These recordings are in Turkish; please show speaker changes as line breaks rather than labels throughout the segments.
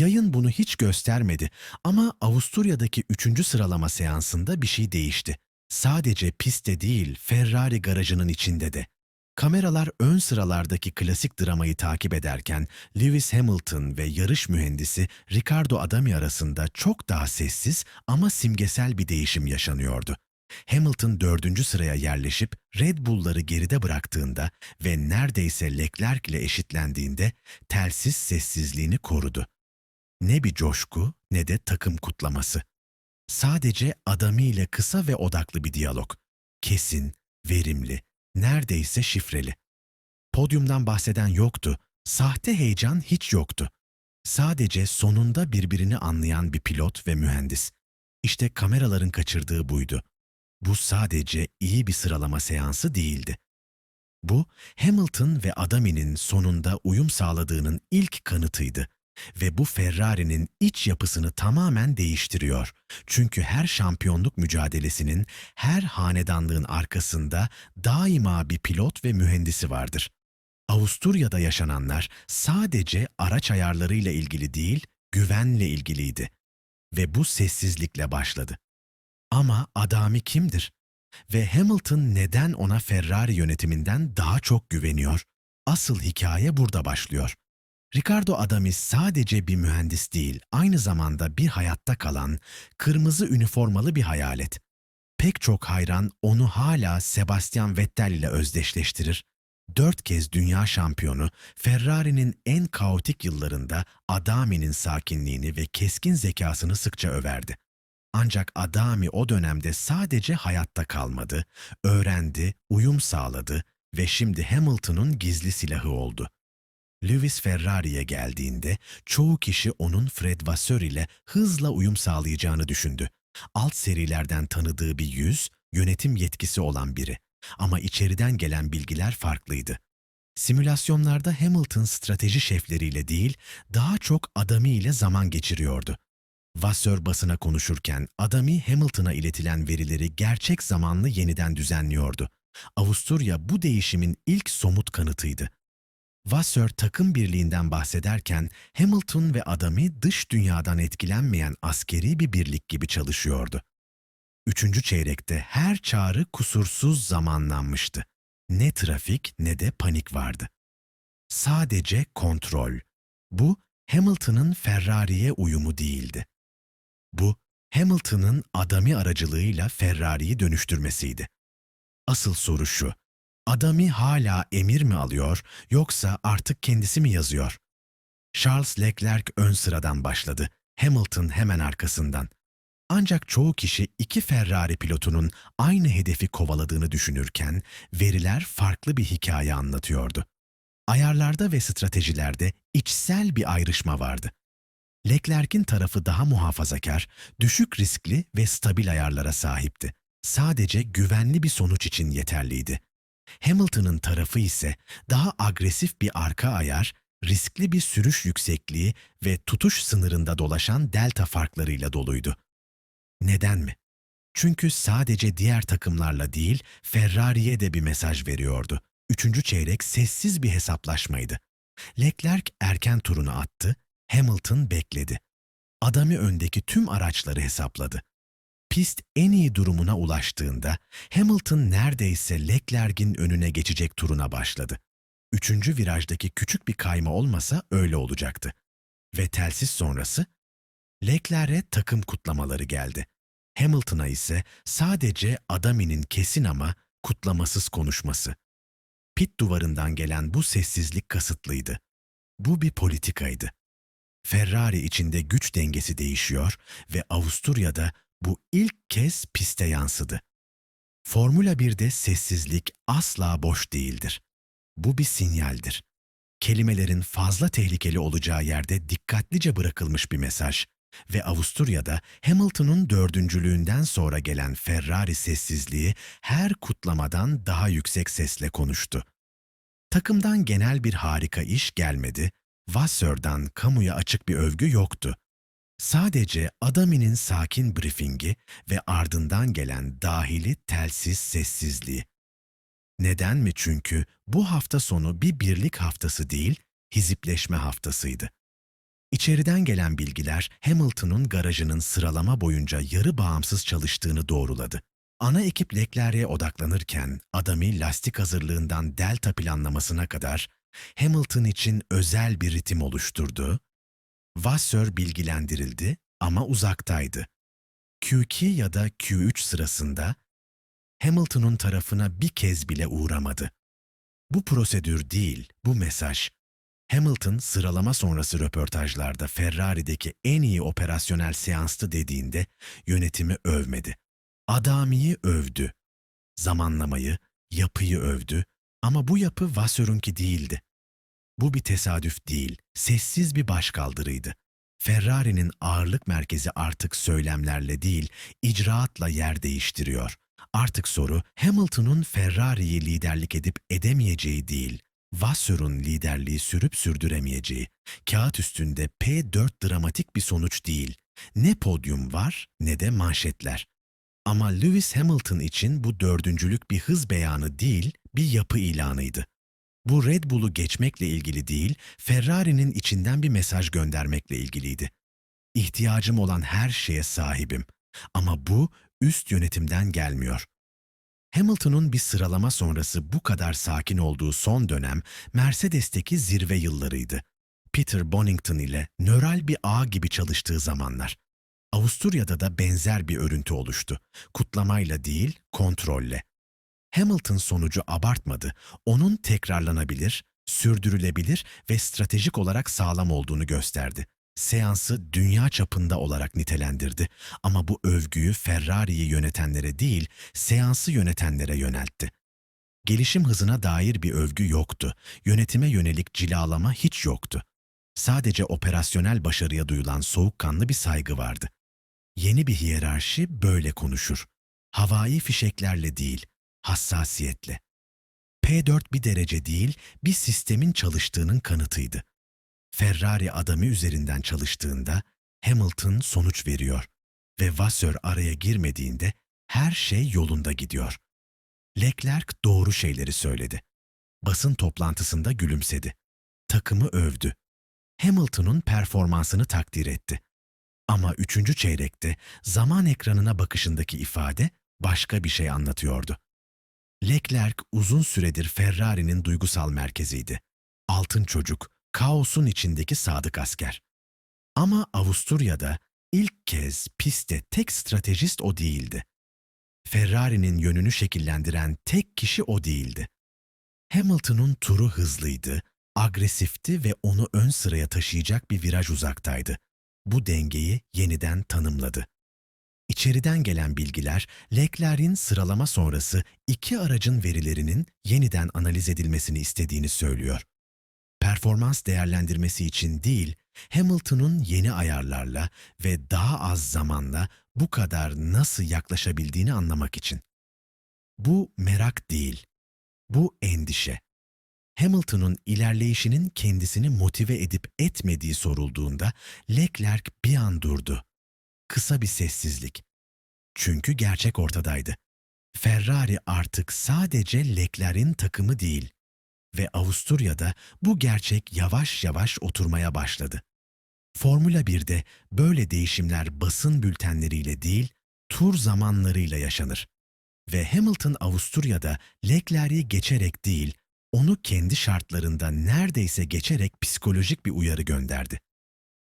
Yayın bunu hiç göstermedi ama Avusturya'daki üçüncü sıralama seansında bir şey değişti. Sadece pistte değil, Ferrari garajının içinde de. Kameralar ön sıralardaki klasik dramayı takip ederken Lewis Hamilton ve yarış mühendisi Ricardo Adami arasında çok daha sessiz ama simgesel bir değişim yaşanıyordu. Hamilton dördüncü sıraya yerleşip Red Bull'ları geride bıraktığında ve neredeyse Leclerc ile eşitlendiğinde telsiz sessizliğini korudu. Ne bir coşku ne de takım kutlaması. Sadece Adami ile kısa ve odaklı bir diyalog. Kesin, verimli, neredeyse şifreli. Podyumdan bahseden yoktu, sahte heyecan hiç yoktu. Sadece sonunda birbirini anlayan bir pilot ve mühendis. İşte kameraların kaçırdığı buydu. Bu sadece iyi bir sıralama seansı değildi. Bu, Hamilton ve Adami'nin sonunda uyum sağladığının ilk kanıtıydı. Ve bu Ferrari'nin iç yapısını tamamen değiştiriyor. Çünkü her şampiyonluk mücadelesinin, her hanedanlığın arkasında daima bir pilot ve mühendisi vardır. Avusturya'da yaşananlar sadece araç ayarlarıyla ilgili değil, güvenle ilgiliydi. Ve bu sessizlikle başladı. Ama Adami kimdir? Ve Hamilton neden ona Ferrari yönetiminden daha çok güveniyor? Asıl hikaye burada başlıyor. Ricardo Adami sadece bir mühendis değil, aynı zamanda bir hayatta kalan, kırmızı üniformalı bir hayalet. Pek çok hayran onu hala Sebastian Vettel ile özdeşleştirir. Dört kez dünya şampiyonu, Ferrari'nin en kaotik yıllarında Adami'nin sakinliğini ve keskin zekasını sıkça överdi. Ancak Adami o dönemde sadece hayatta kalmadı, öğrendi, uyum sağladı ve şimdi Hamilton'un gizli silahı oldu. Lewis Ferrari'ye geldiğinde çoğu kişi onun Fred Vasseur ile hızla uyum sağlayacağını düşündü. Alt serilerden tanıdığı bir yüz, yönetim yetkisi olan biri. Ama içeriden gelen bilgiler farklıydı. Simülasyonlarda Hamilton strateji şefleriyle değil, daha çok Adami ile zaman geçiriyordu. Vasseur basına konuşurken Adami Hamilton'a iletilen verileri gerçek zamanlı yeniden düzenliyordu. Avusturya bu değişimin ilk somut kanıtıydı. Vasseur takım birliğinden bahsederken Hamilton ve Adami dış dünyadan etkilenmeyen askeri bir birlik gibi çalışıyordu. Üçüncü çeyrekte her çağrı kusursuz zamanlanmıştı. Ne trafik ne de panik vardı. Sadece kontrol. Bu Hamilton'ın Ferrari'ye uyumu değildi. Bu Hamilton'ın Adami aracılığıyla Ferrari'yi dönüştürmesiydi. Asıl soru şu. Adami hala emir mi alıyor yoksa artık kendisi mi yazıyor? Charles Leclerc ön sıradan başladı. Hamilton hemen arkasından. Ancak çoğu kişi iki Ferrari pilotunun aynı hedefi kovaladığını düşünürken veriler farklı bir hikaye anlatıyordu. Ayarlarda ve stratejilerde içsel bir ayrışma vardı. Leclerc'in tarafı daha muhafazakar, düşük riskli ve stabil ayarlara sahipti. Sadece güvenli bir sonuç için yeterliydi. Hamilton'ın tarafı ise daha agresif bir arka ayar, riskli bir sürüş yüksekliği ve tutuş sınırında dolaşan delta farklarıyla doluydu. Neden mi? Çünkü sadece diğer takımlarla değil, Ferrari'ye de bir mesaj veriyordu. Üçüncü çeyrek sessiz bir hesaplaşmaydı. Leclerc erken turunu attı, Hamilton bekledi. Adami öndeki tüm araçları hesapladı. Pist en iyi durumuna ulaştığında Hamilton neredeyse Leclerc'in önüne geçecek turuna başladı. Üçüncü virajdaki küçük bir kayma olmasa öyle olacaktı. Ve telsiz sonrası Leclerc'e takım kutlamaları geldi. Hamilton'a ise sadece Adami'nin kesin ama kutlamasız konuşması. Pit duvarından gelen bu sessizlik kasıtlıydı. Bu bir politikaydı. Ferrari içinde güç dengesi değişiyor ve Avusturya'da bu ilk kez piste yansıdı. Formula 1'de sessizlik asla boş değildir. Bu bir sinyaldir. Kelimelerin fazla tehlikeli olacağı yerde dikkatlice bırakılmış bir mesaj ve Avusturya'da Hamilton'un dördüncülüğünden sonra gelen Ferrari sessizliği her kutlamadan daha yüksek sesle konuştu. Takımdan genel bir harika iş gelmedi, Vasseur'dan kamuya açık bir övgü yoktu. Sadece Adami'nin sakin briefingi ve ardından gelen dahili telsiz sessizliği. Neden mi? Çünkü bu hafta sonu bir birlik haftası değil, hizipleşme haftasıydı. İçeriden gelen bilgiler Hamilton'un garajının sıralama boyunca yarı bağımsız çalıştığını doğruladı. Ana ekip Leclerc'e odaklanırken adami lastik hazırlığından delta planlamasına kadar Hamilton için özel bir ritim oluşturdu. Vasseur bilgilendirildi ama uzaktaydı. Q2 ya da Q3 sırasında Hamilton'un tarafına bir kez bile uğramadı. Bu prosedür değil, bu mesaj. Hamilton sıralama sonrası röportajlarda Ferrari'deki en iyi operasyonel seanstı dediğinde yönetimi övmedi. Adami'yi övdü. Zamanlamayı, yapıyı övdü ama bu yapı Vasseur'unki değildi. Bu bir tesadüf değil, sessiz bir başkaldırıydı. Ferrari'nin ağırlık merkezi artık söylemlerle değil, icraatla yer değiştiriyor. Artık soru Hamilton'un Ferrari'yi liderlik edip edemeyeceği değil, Vasseur'un liderliği sürüp sürdüremeyeceği. Kağıt üstünde P4 dramatik bir sonuç değil. Ne podyum var ne de manşetler. Ama Lewis Hamilton için bu dördüncülük bir hız beyanı değil, bir yapı ilanıydı. Bu Red Bull'u geçmekle ilgili değil, Ferrari'nin içinden bir mesaj göndermekle ilgiliydi. İhtiyacım olan her şeye sahibim. Ama bu üst yönetimden gelmiyor. Hamilton'un bir sıralama sonrası bu kadar sakin olduğu son dönem Mercedes'teki zirve yıllarıydı. Peter Bonington ile nöral bir ağ gibi çalıştığı zamanlar. Avusturya'da da benzer bir örüntü oluştu. Kutlamayla değil, kontrolle. Hamilton sonucu abartmadı. Onun tekrarlanabilir, sürdürülebilir ve stratejik olarak sağlam olduğunu gösterdi. Seansı dünya çapında olarak nitelendirdi ama bu övgüyü Ferrari'yi yönetenlere değil, seansı yönetenlere yöneltti. Gelişim hızına dair bir övgü yoktu. Yönetime yönelik cilalama hiç yoktu. Sadece operasyonel başarıya duyulan soğukkanlı bir saygı vardı. Yeni bir hiyerarşi böyle konuşur. Havai fişeklerle değil, hassasiyetle. P4 bir derece değil, bir sistemin çalıştığının kanıtıydı. Ferrari adamı üzerinden çalıştığında Hamilton sonuç veriyor ve Vasseur araya girmediğinde her şey yolunda gidiyor. Leclerc doğru şeyleri söyledi. Basın toplantısında gülümsedi. Takımı övdü. Hamilton'un performansını takdir etti. Ama üçüncü çeyrekte zaman ekranına bakışındaki ifade başka bir şey anlatıyordu. Leclerc uzun süredir Ferrari'nin duygusal merkeziydi. Altın çocuk, kaosun içindeki sadık asker. Ama Avusturya'da ilk kez pistte tek stratejist o değildi. Ferrari'nin yönünü şekillendiren tek kişi o değildi. Hamilton'un turu hızlıydı, agresifti ve onu ön sıraya taşıyacak bir viraj uzaktaydı. Bu dengeyi yeniden tanımladı. İçeriden gelen bilgiler, Leclerc'in sıralama sonrası iki aracın verilerinin yeniden analiz edilmesini istediğini söylüyor. Performans değerlendirmesi için değil, Hamilton'un yeni ayarlarla ve daha az zamanla bu kadar nasıl yaklaşabildiğini anlamak için. Bu merak değil, bu endişe. Hamilton'un ilerleyişinin kendisini motive edip etmediği sorulduğunda Leclerc bir an durdu. Kısa bir sessizlik. Çünkü gerçek ortadaydı. Ferrari artık sadece Leclerc'in takımı değil ve Avusturya'da bu gerçek yavaş yavaş oturmaya başladı. Formula 1'de böyle değişimler basın bültenleriyle değil, tur zamanlarıyla yaşanır. Ve Hamilton Avusturya'da Leclerc'i geçerek değil, onu kendi şartlarında neredeyse geçerek psikolojik bir uyarı gönderdi.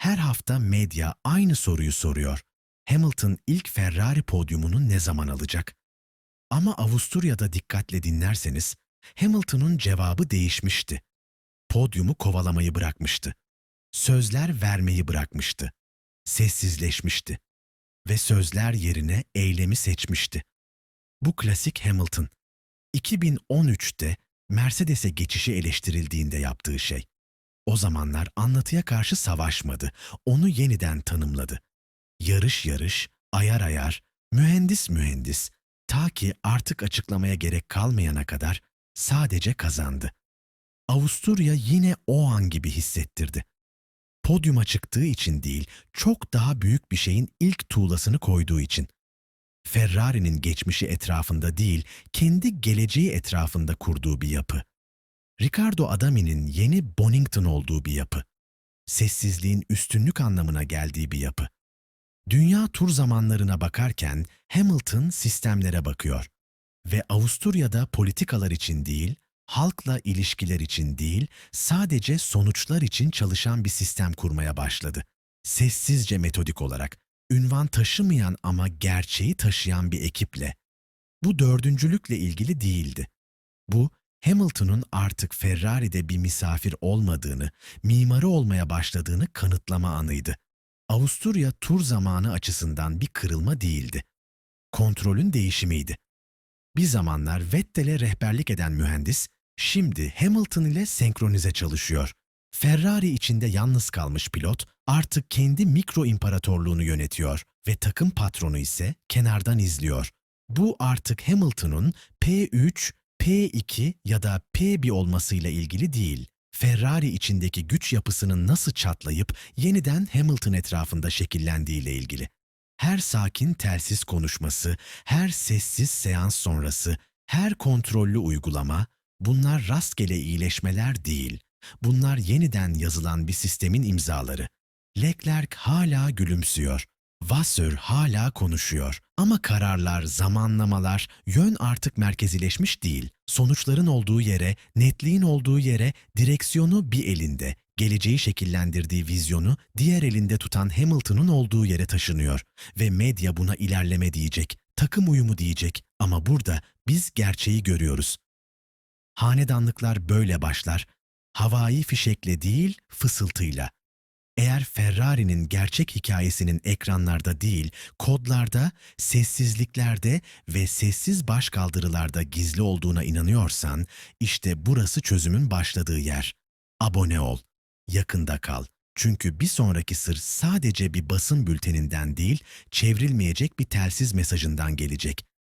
Her hafta medya aynı soruyu soruyor. Hamilton ilk Ferrari podyumunu ne zaman alacak? Ama Avusturya'da dikkatle dinlerseniz Hamilton'un cevabı değişmişti. Podyumu kovalamayı bırakmıştı. Sözler vermeyi bırakmıştı. Sessizleşmişti. Ve sözler yerine eylemi seçmişti. Bu klasik Hamilton. 2013'te Mercedes'e geçişi eleştirildiğinde yaptığı şey. O zamanlar anlatıya karşı savaşmadı, onu yeniden tanımladı. Yarış yarış, ayar ayar, mühendis mühendis, ta ki artık açıklamaya gerek kalmayana kadar sadece kazandı. Avusturya yine o an gibi hissettirdi. Podyuma çıktığı için değil, çok daha büyük bir şeyin ilk tuğlasını koyduğu için. Ferrari'nin geçmişi etrafında değil, kendi geleceği etrafında kurduğu bir yapı. Ricardo Adami'nin yeni Bonington olduğu bir yapı. sessizliğin üstünlük anlamına geldiği bir yapı. Dünya tur zamanlarına bakarken Hamilton sistemlere bakıyor ve Avusturya'da politikalar için değil, halkla ilişkiler için değil, sadece sonuçlar için çalışan bir sistem kurmaya başladı. Sessizce metodik olarak, ünvan taşımayan ama gerçeği taşıyan bir ekiple. Bu dördüncülükle ilgili değildi. Bu, Hamilton'un artık Ferrari'de bir misafir olmadığını, mimarı olmaya başladığını kanıtlama anıydı. Avusturya tur zamanı açısından bir kırılma değildi. Kontrolün değişimiydi. Bir zamanlar Vettel'e rehberlik eden mühendis, şimdi Hamilton ile senkronize çalışıyor. Ferrari içinde yalnız kalmış pilot artık kendi mikro imparatorluğunu yönetiyor ve takım patronu ise kenardan izliyor. Bu artık Hamilton'un P3, P2 ya da P1 olmasıyla ilgili değil. Ferrari içindeki güç yapısının nasıl çatlayıp yeniden Hamilton etrafında şekillendiğiyle ilgili. Her sakin telsiz konuşması, her sessiz seans sonrası, her kontrollü uygulama, bunlar rastgele iyileşmeler değil. Bunlar yeniden yazılan bir sistemin imzaları. Leclerc hala gülümsüyor. Vasseur hala konuşuyor. Ama kararlar, zamanlamalar, yön artık merkezileşmiş değil. Sonuçların olduğu yere, netliğin olduğu yere, direksiyonu bir elinde, geleceği şekillendirdiği vizyonu diğer elinde tutan Hamilton'ın olduğu yere taşınıyor. Ve medya buna ilerleme diyecek, takım uyumu diyecek ama burada biz gerçeği görüyoruz. Hanedanlıklar böyle başlar. Havai fişekle değil, fısıltıyla. Eğer Ferrari'nin gerçek hikayesinin ekranlarda değil, kodlarda, sessizliklerde ve sessiz başkaldırılarda gizli olduğuna inanıyorsan, işte burası çözümün başladığı yer. Abone ol, yakında kal. Çünkü bir sonraki sır sadece bir basın bülteninden değil, çevrilmeyecek bir telsiz mesajından gelecek.